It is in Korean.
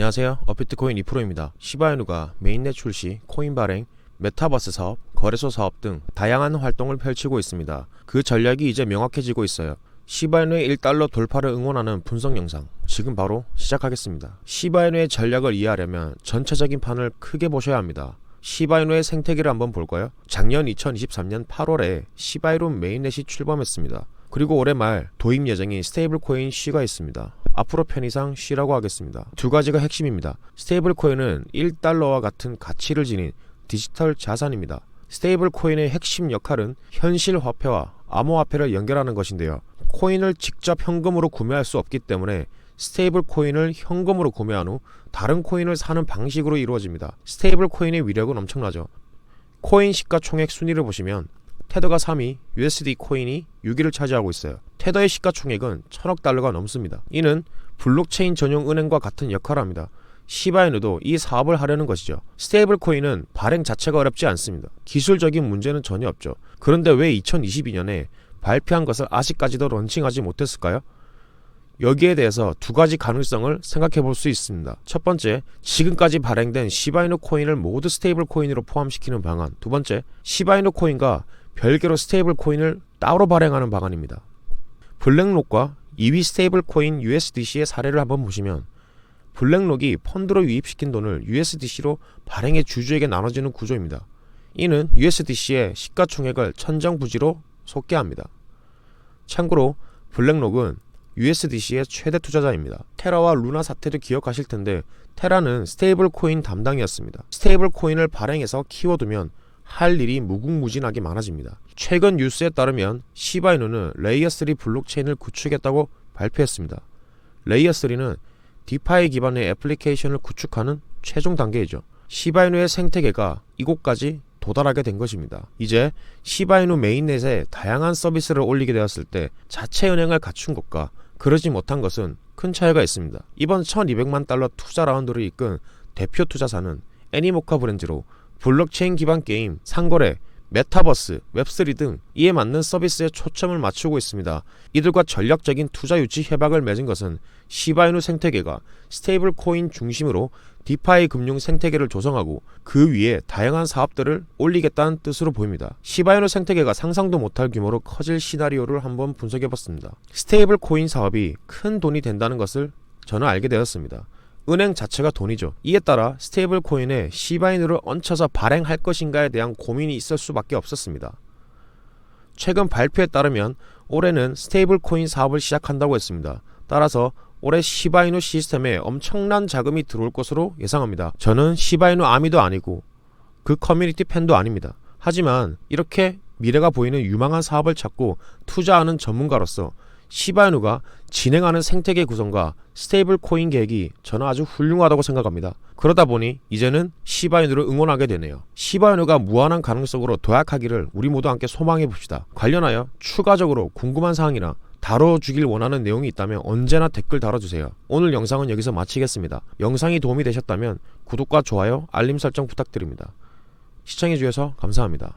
안녕하세요. 어피트코인 2프로입니다. 시바이누가 메인넷 출시, 코인 발행, 메타버스 사업, 거래소 사업 등 다양한 활동을 펼치고 있습니다. 그 전략이 이제 명확해지고 있어요. 시바이누의 1달러 돌파를 응원하는 분석 영상 지금 바로 시작하겠습니다. 시바이누의 전략을 이해하려면 전체적인 판을 크게 보셔야 합니다. 시바이누의 생태계를 한번 볼까요? 작년 2023년 8월에 시바이누 메인넷이 출범했습니다. 그리고 올해 말 도입 예정인 스테이블 코인 C가 있습니다. 앞으로 편의상 C라고 하겠습니다. 두 가지가 핵심입니다. 스테이블 코인은 1달러와 같은 가치를 지닌 디지털 자산입니다. 스테이블 코인의 핵심 역할은 현실 화폐와 암호화폐를 연결하는 것인데요. 코인을 직접 현금으로 구매할 수 없기 때문에 스테이블 코인을 현금으로 구매한 후 다른 코인을 사는 방식으로 이루어집니다. 스테이블 코인의 위력은 엄청나죠. 코인 시가총액 순위를 보시면 테더가 3위, USD 코인이 6위를 차지하고 있어요. 테더의 시가총액은 천억 달러가 넘습니다. 이는 블록체인 전용 은행과 같은 역할을 합니다. 시바이누도 이 사업을 하려는 것이죠. 스테이블 코인은 발행 자체가 어렵지 않습니다. 기술적인 문제는 전혀 없죠. 그런데 왜 2022년에 발표한 것을 아직까지도 런칭하지 못했을까요? 여기에 대해서 두 가지 가능성을 생각해 볼 수 있습니다. 첫 번째, 지금까지 발행된 시바이누 코인을 모두 스테이블 코인으로 포함시키는 방안. 두 번째, 시바이누 코인과 별개로 스테이블 코인을 따로 발행하는 방안입니다. 블랙록과 2위 스테이블 코인 USDC의 사례를 한번 보시면 블랙록이 펀드로 유입시킨 돈을 USDC로 발행의 주주에게 나눠지는 구조입니다. 이는 USDC의 시가총액을 천정부지로 속게 합니다. 참고로 블랙록은 USDC의 최대 투자자입니다. 테라와 루나 사태도 기억하실 텐데 테라는 스테이블 코인 담당이었습니다. 스테이블 코인을 발행해서 키워두면 할 일이 무궁무진하게 많아집니다. 최근 뉴스에 따르면 시바이누는 레이어3 블록체인을 구축했다고 발표했습니다. 레이어3는 디파이 기반의 애플리케이션을 구축하는 최종 단계이죠. 시바이누의 생태계가 이곳까지 도달하게 된 것입니다. 이제 시바이누 메인넷에 다양한 서비스를 올리게 되었을 때 자체 은행을 갖춘 것과 그러지 못한 것은 큰 차이가 있습니다. 이번 1200만 달러 투자 라운드를 이끈 대표 투자사는 애니모카 브랜드로 블록체인 기반 게임, 상거래, 메타버스, 웹3 등 이에 맞는 서비스에 초점을 맞추고 있습니다. 이들과 전략적인 투자 유치 협약을 맺은 것은 시바이누 생태계가 스테이블 코인 중심으로 디파이 금융 생태계를 조성하고 그 위에 다양한 사업들을 올리겠다는 뜻으로 보입니다. 시바이누 생태계가 상상도 못할 규모로 커질 시나리오를 한번 분석해 봤습니다. 스테이블 코인 사업이 큰 돈이 된다는 것을 저는 알게 되었습니다. 은행 자체가 돈이죠. 이에 따라 스테이블 코인에 시바이누를 얹혀서 발행할 것인가에 대한 고민이 있을 수밖에 없었습니다. 최근 발표에 따르면 올해는 스테이블 코인 사업을 시작한다고 했습니다. 따라서 올해 시바이누 시스템에 엄청난 자금이 들어올 것으로 예상합니다. 저는 시바이누 아미도 아니고 그 커뮤니티 팬도 아닙니다. 하지만 이렇게 미래가 보이는 유망한 사업을 찾고 투자하는 전문가로서 시바이누가 진행하는 생태계 구성과 스테이블 코인 계획이 저는 아주 훌륭하다고 생각합니다. 그러다 보니 이제는 시바이누를 응원하게 되네요. 시바이누가 무한한 가능성으로 도약하기를 우리 모두 함께 소망해 봅시다. 관련하여 추가적으로 궁금한 사항이나 다뤄주길 원하는 내용이 있다면 언제나 댓글 달아주세요. 오늘 영상은 여기서 마치겠습니다. 영상이 도움이 되셨다면 구독과 좋아요, 알림 설정 부탁드립니다. 시청해주셔서 감사합니다.